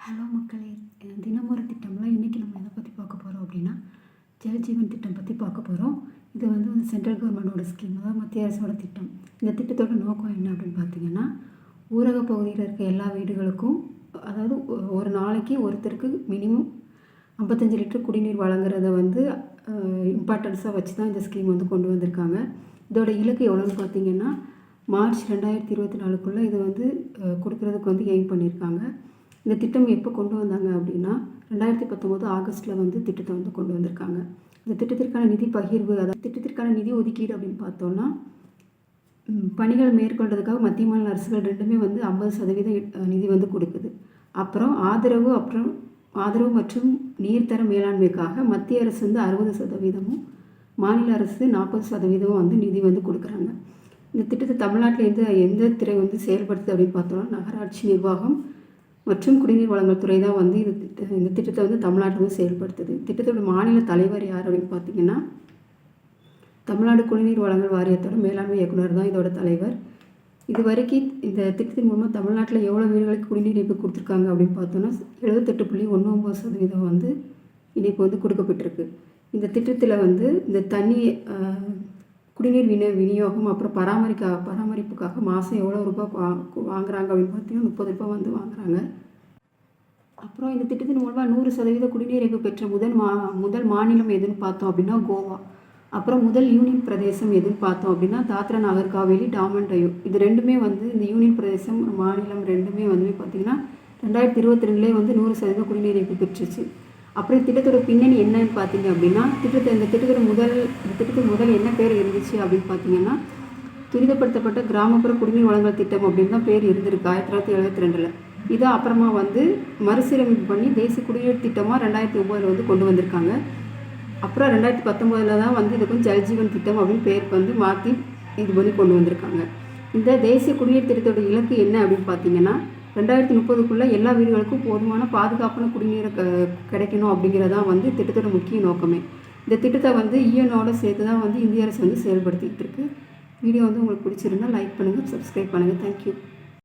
Hello மக்களே தினமொரு திட்டம்லாம் இன்றைக்கி நம்ம எதை பற்றி பார்க்க போகிறோம் அப்படின்னா ஜல்ஜீவன் திட்டம் பற்றி பார்க்க போகிறோம் இது வந்து வந்து சென்ட்ரல் கவர்மெண்டோட ஸ்கீம் அதாவது மத்திய அரசோட திட்டம். இந்த திட்டத்தோட நோக்கம் என்ன அப்படின்னு பார்த்தீங்கன்னா ஊரக பகுதியில் இருக்க எல்லா வீடுகளுக்கும் அதாவது ஒ- ஒரு நாளைக்கு ஒருத்தருக்கு மினிமம் ஐம்பத்தஞ்சு லிட்டர் குடிநீர் வழங்குறத வந்து இம்பார்ட்டன்ஸாக வச்சு தான் இந்த ஸ்கீம் வந்து கொண்டு வந்திருக்காங்க. இதோட இலக்கு எவ்வளோன்னு பார்த்தீங்கன்னா மார்ச் ரெண்டாயிரத்தி இருபத்தி நாலுக்குள்ளே இது வந்து கொடுக்குறதுக்கு கொடுக்கறதுக்கு வந்து எய்ம் பண்ணியிருக்காங்க இந்த திட்டம் எப்போ கொண்டு வந்தாங்க அப்படின்னா ரெண்டாயிரத்தி பத்தொம்போது ஆகஸ்ட்டில் வந்து திட்டத்தை வந்து கொண்டு வந்திருக்காங்க. இந்த திட்டத்திற்கான நிதி பகிர்வு அதாவது திட்டத்திற்கான நிதி ஒதுக்கீடு அப்படின்னு பார்த்தோம்னா பணிகள் மேற்கொள்றதுக்காக மத்திய மாநில அரசுகள் ரெண்டுமே வந்து ஐம்பது சதவீதம் நிதி வந்து கொடுக்குது. அப்புறம் ஆதரவு அப்புறம் ஆதரவு மற்றும் நீர்த்தர மேலாண்மைக்காக மத்திய அரசு வந்து அறுபது சதவீதமும் மாநில அரசு நாற்பது சதவீதமும் வந்து நிதி வந்து கொடுக்குறாங்க. இந்த திட்டத்தை தமிழ்நாட்டில் எந்த எந்த துறை வந்து செயல்படுத்துது அப்படின்னு பார்த்தோம்னா நகராட்சி நிர்வாகம் மற்றும் குடிநீர் வழங்கல் துறை தான் வந்து இது இந்த திட்டத்தை வந்து தமிழ்நாட்டில் வந்து செயல்படுத்துது. திட்டத்தோட மாநில தலைவர் யார் அப்படின்னு பார்த்தீங்கன்னா தமிழ்நாடு குடிநீர் வழங்கல் வாரியத்தோட மேலாண்மை இயக்குனர் தான் இதோட தலைவர். இது வரைக்கும் இந்த திட்டத்தின் மூலமாக தமிழ்நாட்டில் எவ்வளோ வீடுகளுக்கு குடிநீர் இணைப்பு கொடுத்துருக்காங்க அப்படின்னு பார்த்தோன்னா எழுபத்தெட்டு புள்ளி ஒன்று ஒம்பது சதவீதம் வந்து இணைப்பு வந்து கொடுக்கப்பட்டிருக்கு. இந்த திட்டத்தில் வந்து இந்த தண்ணி குடிநீர் விநியோ விநியோகம் அப்புறம் பராமரிக்க பராமரிப்புக்காக மாதம் எவ்வளோ ரூபாய் வா- வாங்குறாங்க அப்படின்னு பார்த்தீங்கன்னா முப்பது ரூபாய் வந்து வாங்குறாங்க. அப்புறம் இந்த திட்டத்தின் மூலமாக நூறு சதவீத குடிநீரைப்பு பெற்ற முதல் மா முதல் மாநிலம் எதுன்னு பார்த்தோம் அப்படின்னா கோவா. அப்புறம் முதல் யூனியன் பிரதேசம் எதுன்னு பார்த்தோம் அப்படின்னா தாத்ரா நாகர் காவேரி டாமன் இது ரெண்டுமே வந்து இந்த யூனியன் பிரதேசம் மாநிலம் ரெண்டுமே வந்து பார்த்திங்கன்னா ரெண்டாயிரத்தி இருபத்தி ரெண்டுலேயே வந்து நூறு சதவீத குடிநீர் இணைப்பு பெற்றுச்சு. அப்புறம் திட்டத்தோட பின்னணி என்னன்னு பார்த்தீங்க அப்படின்னா திட்டத்தை இந்த திட்டத்தோட முதல் இந்த திட்டத்துக்கு முதல் என்ன பேர் இருந்துச்சு அப்படின்னு பார்த்தீங்கன்னா துரிதப்படுத்தப்பட்ட கிராமப்புற குடிநீர் வழங்கல் திட்டம் அப்படின்னு தான் பேர் இருந்திருக்கு ஆயிரத்தி தொள்ளாயிரத்தி எழுபத்தி ரெண்டில். இதை அப்புறமா வந்து மறுசீரமைப்பு பண்ணி தேசிய குடிநீர் திட்டமாக ரெண்டாயிரத்தி ஒம்போதில் வந்து கொண்டு வந்திருக்காங்க. அப்புறம் ரெண்டாயிரத்தி பத்தொம்போதில் தான் வந்து இதுக்கும் ஜல்ஜீவன் திட்டம் அப்படின்னு பேர் வந்து மாற்றி இது பண்ணி கொண்டு வந்திருக்காங்க. இந்த தேசிய குடிநீர் திட்டத்தோட இலக்கு என்ன அப்படின்னு பார்த்தீங்கன்னா ரெண்டாயிரத்தி முப்பதுக்குள்ளே எல்லா வீடுகளுக்கும் போதுமான பாதுகாப்பான குடிநீரை க கிடைக்கணும் அப்படிங்கிறதான் வந்து திட்டத்தோட முக்கிய நோக்கமே. இந்த திட்டத்தை வந்து ஈஎனோட சேர்த்து தான் வந்து இந்திய அரசு வந்து செயல்படுத்திகிட்டு இருக்கு. வீடியோ வந்து உங்களுக்கு பிடிச்சிருந்தா லைக் பண்ணுங்கள் சப்ஸ்கிரைப் பண்ணுங்கள் தேங்க்யூ